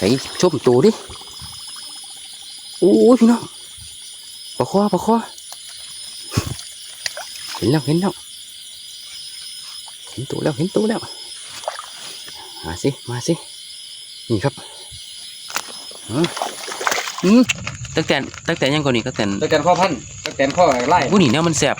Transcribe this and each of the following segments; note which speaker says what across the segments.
Speaker 1: ใส่ชมตัวดิโอ้ยพี่น้องปลาคอปลาคอเห็นแล้วเห็นแล้วเห็นตัวแล้วเห็นตัวแล้วมาสิมาสินี่ครับอืมอืมตั้งแต่ตั้งแต่ยังก่อนนี่ตั้งแต่
Speaker 2: ตะแกนข้อพันตะแกนข้อไล่
Speaker 1: ผู้นี่เนี่ยมันแสบ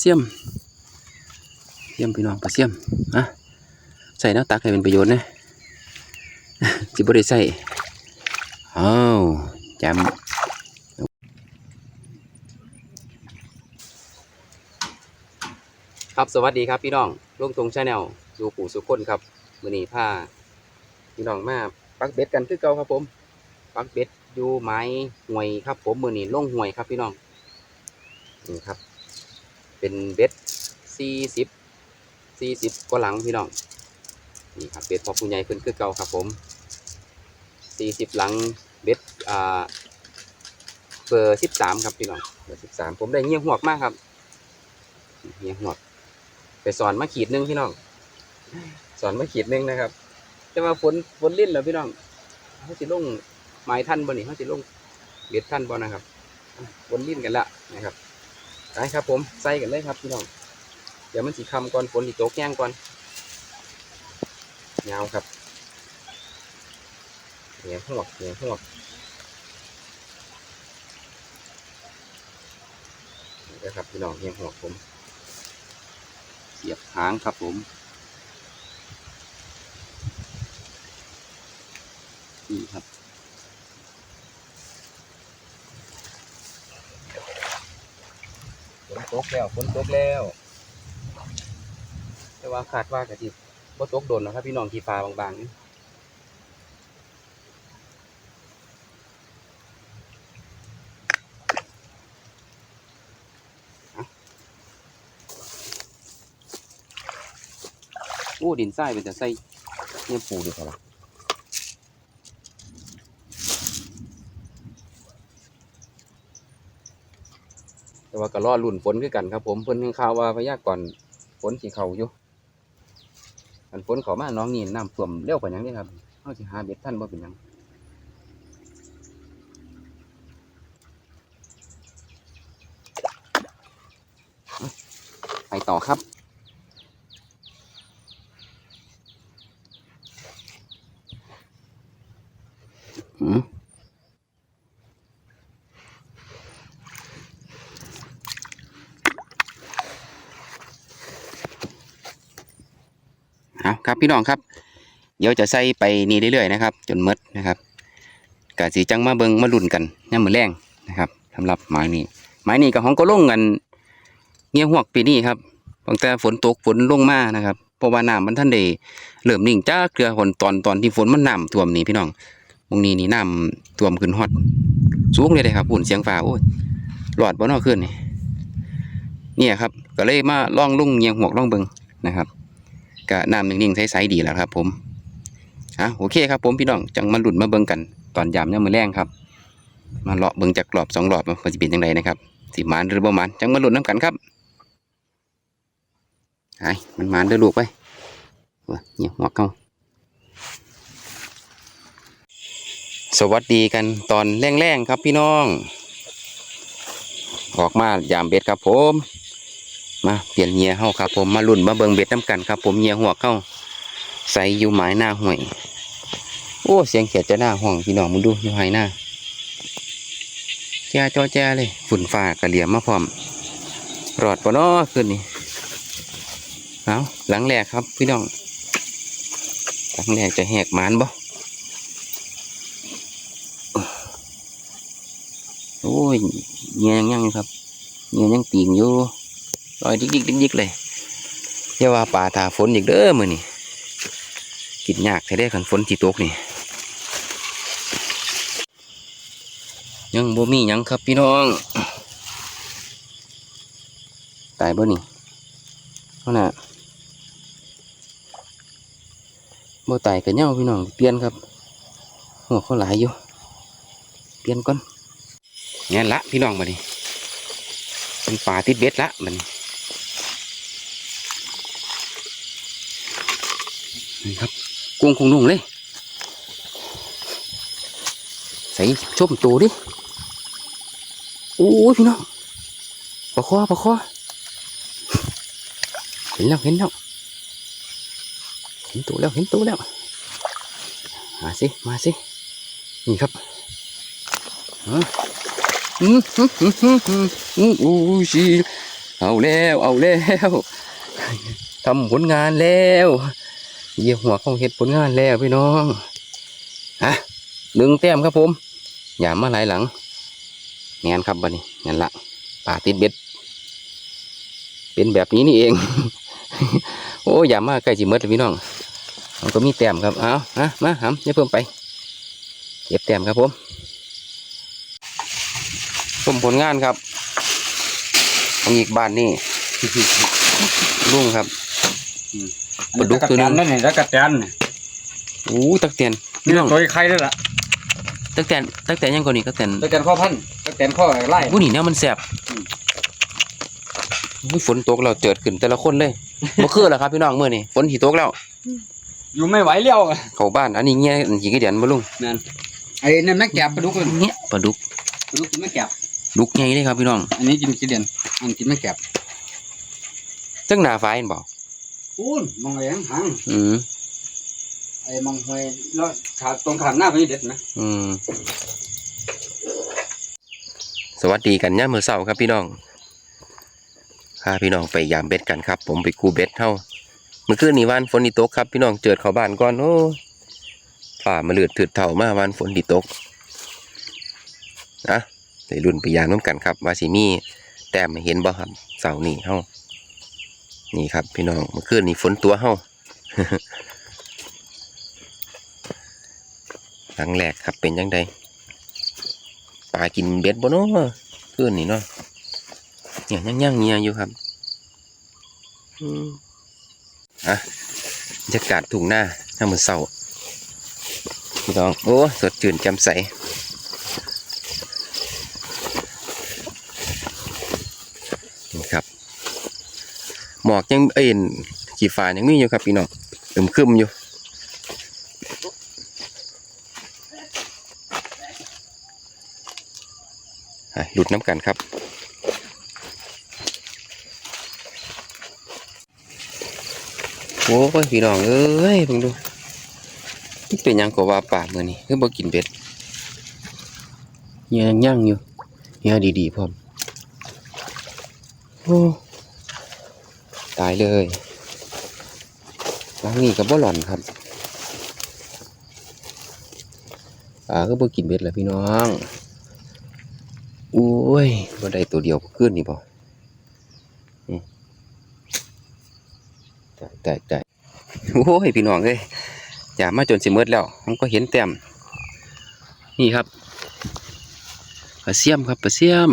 Speaker 1: เสี่ยมเสี่ยมพี่น้องปลาเสี่ยมอะใส่แล้วตักให้เป็นประโยชน์นะ จิบได้ใส่อ้าวจำครับสวัสดีครับพี่น้องลุงตรงชาแนลสู่ปู่สุคนครับมือนี้ผ้าพี่น้องมาปักเบ็ดกันคือเก่าครับผม ปักเบ็ดอยู่ไม้ห่วยครับ ผมมือนี้ลงห่วยครับพี่น้องนี่ครับ เป็นเบ็ดสี่สิบสี่สิบกว่าหลังพี่น้องนี่ครับเบ็ดพอผู้ใหญ่ขึ้นคือเก่าครับผม สี่สิบหลังเบ็ดอ่าเบอร์สิบสามครับพี่น้องเบอร์สิบสามผมได้เงี้ยหวกมากครับเงี้ยหวก ไปสอนมาขีดนึงพี่น้อง สอนมาขีดนึงนะครับ แต่ว่าฝนฝนลิ้นเหรอพี่น้องเขาสิลงไม้ท่านบ่นี่เขาสิลงเบ็ดท่านบ่นะครับอะวนลิ้นกันละนะครับไปครับผมใส่กันเลยครับพี่น้องเดี๋ยวมันสีคำก่อนฝนสีตกแย่งก่อนยาวครับ เหนียวหัวเหนียวหัวนี่นะครับพี่น้องเหนียวหัวผมเสียบหางครับผมนี่ครับฝนตกแล้วฝนตกแล้วแต่ว่าคาดว่ากะทิบ่ตกโดนนะครับพี่น้องที่ฟ้าบางๆนี่เอาโอ้ดินทรายเป็นแต่ใส่เนี่ยปูดีกว่าแต่ว่าก็รอลุ่นฝนคือกันครับ ผมเพิ่นข่าวว่าพยากรณ์ฝนสิเขาอยู่อันฝนเขามาน้องนี่น้ำท่วมเร็วกว่ายังนี่ครับเฮาสิหาเบ็ดท่านบ่เป็นยังไปต่อครับ เอาครับพี่น้องครับ เดี๋ยวจะใส่ไปนี่เรื่อยๆนะครับ จนมดนะครับกะสีจังมาเบิงมาลุ่นกันย่ามมือแรงนะครับสำหรับไม้นี้ไม้นี้กับของก็ลงกัน เงี้ยหวกปีนี้ครับตั้งแต่ฝนตกฝนลงมานะครับเพราะว่าน้ำมันท่านได้เริ่มนิ่งจ้าเกลือฝนตอนตอนที่ฝนมันน้ำท่วมนี่พี่น้อง งนี้นี่น้ำท่วมขึ้นฮอดสูงเลยเลยครับปุ่นเสียงฟ้าโอ้ยหลอดบ่นอขึ้นนี่เนี่ยครับ ก็เลยมาล่องลุ่งเงียงหวกล่องเบิงนะครับก็น้ำนิ่งๆใสๆดีแล้วครับ ผมอะโอเคครับ ผมพี่น้องจังมาหลุดมาเบิงกัน ตอนยามยามมือแรงครับ มาเลาะเบิงจากกรอบสองรอบมันจะเป็นยังไงนะครับสิมานหรือบ่มานจังมาหลุดน้ำกันครับไอ้มันมานเด้อลูกไปเงียงหวกเข้า สวัสดีกันตอนแรงๆครับพี่น้อง ออกมายามเบ็ดครับผม มาเปลี่ยนเหยียเฮาครับผมมาลุ่นมาเบิงเบ็ดน้ำกันครับ ผมเหยียหัวเข้าใส่อยู่หมายหน้าห่วย โอ้เสียงเขียดจะหน้าห้องพี่น้องมึงดูอยู่หายหน้าแจ้จอแจ้เลยฝุ่นฟ้ากระเหลี่ยมมาพร้อมรอดปะเนาะคืนนี้เอาหลังแรกครับพี่น้องหลังแรกจะแหกหมานบ่ โอ้ ยเงี้ยยังยังอยู่ครับเงี้ยยังตีงอยู่ลอยดิกดิกดิกดิกเลยอย่าว่าป่าทาฝนอีกเด้อมือนี่กินยากแท้ได้ขันฝนที่ตกนี่ยังบ่มียังครับพี่น้องตายบ่นี่เพราะน่ะบ่ตายกันเน่าพี่น้องเปลี่ยนครับหัวเขาหลายอยู่เปลี่ยนก่อน นี่ยละพี่น้องมาดิเป็นป่าติดเบ็ดละมันนี่ครับกุ้งคงนุ่งเลย ใส่ชมตัวดิโอ้ยพี่น้องปลาคอปลาคอเห็นแล้วเห็นแล้วเห็นตัวแล้วเห็นตัวแล้วมาสิมาสินี่ครับฮะ อู้ชีเอาแล้วเอาแล้วทำผลงานแล้วเยี่ยหัวของเห็ดผลงานแล้วพี่น้องฮะหนึ่งแต้มครับผมอย่ามาหลายหลังแงนครับบัดนี้นั่นละป่าติดเบ็ด เป็นแบบนี้นี่เอง โอ้ยอย่ามาใกล้จิเมดเลยพี่น้องมันก็มีแต้มครับเอาฮะมาหำอย่าเพิ่มไปเก็บแต้มครับผม ชมผลงานครับของอีกบ้านนี่ลุงครับปลาดุกตัวหนึ่ง
Speaker 2: นั่นนี่แล้วกระแตนนี่
Speaker 1: โอ้ตักเตียน
Speaker 2: นี่
Speaker 1: พี่น้อง
Speaker 2: ตัวไข่ด้วยล่ะ
Speaker 1: ตักเตียนตักเตียนยังกว่านี้ตักเตียน
Speaker 2: ตะแตนข้อพันตะแตนข้อไล่
Speaker 1: ผู้นี่เนี่ยมันแสบ
Speaker 2: อืม
Speaker 1: อุ้ยฝนตกเราเจิดขึ้นแต่ละคนเลยเมื่อคืนเหรอครับพี่น้องเมื่อนี่ฝนที่ตกแล้ว
Speaker 2: อยู่ไม่ไหวเลี้ยว
Speaker 1: เข้าบ้านอันนี้เงี้ยอันกี่กระเดียนมาลุง
Speaker 2: นั่นไอ้นั่นแม่แก็บปลาดุกเลย
Speaker 1: เงี้ยปลาดุก
Speaker 2: ปลาดุกกินแม่แก็บ
Speaker 1: ดุกไงเลยครับพี่น้อง
Speaker 2: อันนี้กินกี่เดือนอันกินแม่แก็บ
Speaker 1: จังหนาฟ้าเห็นบ่
Speaker 2: ปูนมองไอ้หาง
Speaker 1: อืม
Speaker 2: ไอ้มองหวยแล้วขาตรงขามหน้าไปนี่เด็ดนะ
Speaker 1: อืมสวัสดีกันย่ามมือเสาครับพี่น้องพาพี่น้องไปยามเบ็ดกันครับ ผมไปกูเบ็ดเท่าเมื่อคืนนี้วันฝนดีตกครับ พี่น้องเจิดเข้าบ้านก่อนโอ้ฝ่ามาเลือดถืดเท่ามาวันฝนดีตกนะไป รุ่นไปยามน้ำกันครับว่าสิมีแต้มเห็นบ่ครับเสาร์นี้เฮานี่ครับพี่น้องเมื่อคืนนี้ฝนตัวเฮาครั้งแรกครับเป็นยังไงปลากินเบ็ดบ่เนาะคืนนี้เนาะเนี่ยย่างย่างเงียอยู่ครับอืมอะบรรยากาศทุ่งหน้าหน้ามือเสาพี่น้องโอ้สดชื่นแจ่มใส นี่ครับ หมอกยังเอ็นขี่ฟ้ายังมีอยู่ครับพี่น้องอึมครึมอยู่หลุดน้ำกันครับโอ้ยพี่น้องเอ้ยเพิ่งดูเป็นยังกว่าป่าเมื่อนี้คือบ่กินเบ็ดเฮียยังย่างอยู่เฮียดีๆพร้อม ตายเลยหลังนี้ก็บ่หล่อนครับป่าก็บ่กินเบ็ดแหละพี่น้องโอ้ยบ่ได้ตัวเดียวขึ้นนี่บ่อืมแต่แต่แต่โอ้ยพี่น้องเอ้ยอย่ามาจนสิหมืดแล้ว มันก็เห็นแต้มนี่ครับปลาเสียมครับปลาเสียม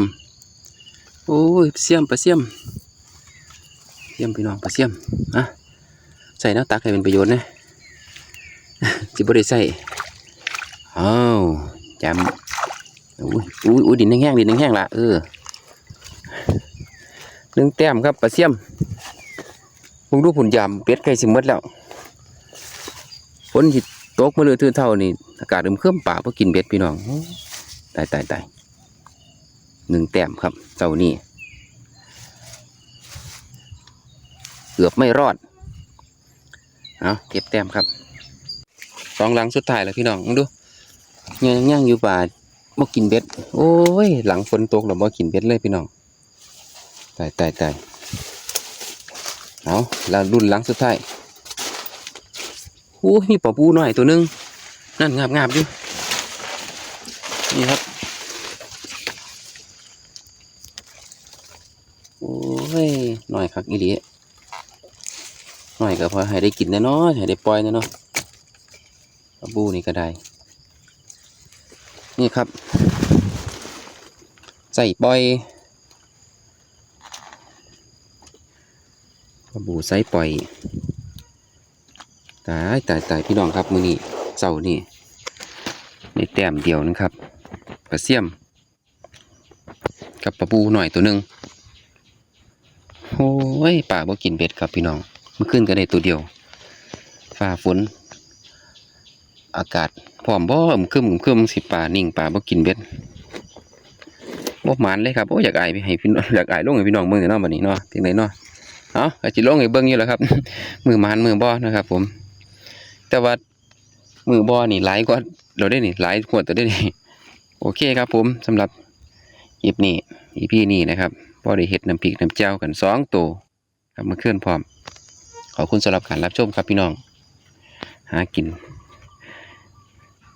Speaker 1: อ้ยเสียมปลาเสียมเสียมพี่น้องปลาเสียมอะใส่น้ำตักให้เป็นประโยชน์นะสิบ่ได้ใส่อ้าวจำอุ้ยอุ้ยอุ้ยดินแห้งดินแห้งละเออหนึ่งแต้มครับปลาเสียมมึงดูผุนยามเป็ดไก่สิมดแล้วฝนที่ตกมาเลยทื่อเท่านี่อากาศเริ่มเคลื่อนป่าเพื่อกินเบ็ดพี่น้องตายตายตาย หนึ่งแต้มครับเจ้านี่เกือบไม่รอดเอาเก็บแต้มครับสองหลังสุดท้ายแล้วพี่น้องดูยังย่างอยู่ป่าบ่กินเบ็ด โอ้ย หลังฝนตกเราบ่กินเบ็ดเลยพี่น้องตายตายตายเอาแล้วรุ่นหลังสุดท้ายโอ้ยมีปลาปูหน่อยตัวนึง นั่นงาบงาบอยู่นี่ครับ โอ้ยหน่อยครับอีหลีหน่อยก็พอให้ได้กินแน่เนอนให้ได้ปล่อยแน่เนอนปลาปูนี่ก็ได้ นี่ครับ ใส่ปล่อยปลาบูใส่ปล่อย ตายตายตายพี่น้องครับมือนี้เสานี่ในแต้มเดียวนะครับปลาเสียม กับปลาบูหน่อยตัวหนึ่ง อ้ยป่าบ่กินเบ็ดครับพี่น้องมื่อคืนก็ได้ตัวเดียวฝ่าฝน อากาศพร้อมบ่อึมครึมอึมครึมสิปลานิ่งปลาบ่กินเบ็ดบ่หมานเลยครับโอ้อยากอายไปให้พี่น้องอยากอายลงให้พี่น้องเบิ่งเนาะบัดนี้เนาะจังไดเนาะเอาก็สิลงให้เบิ่งอยู่แหล้วครับ มือหมานมือบ่นะครับ ผม แต่ว่ามือบ่นี่หลายกว่าเราได้นี่หลายกว่าตัวได้นี่โอเคครับผมสำหรับคลิปนี้ EP นี้นะครับ พอได้เห็ดน้ำพริกน้ำแจ่วกันสองตัวครับมาเคลื่อนพร้อม ขอบคุณสำหรับการรับชมครับพี่น้อง หากิน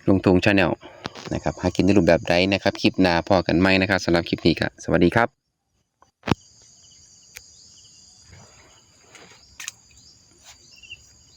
Speaker 1: ลงทงชาแนลนะครับ หากินในรูปแบบใดนะครับ คลิปหน้าพอกันไหมนะครับสำหรับคลิปนี้ครับสวัสดีครับ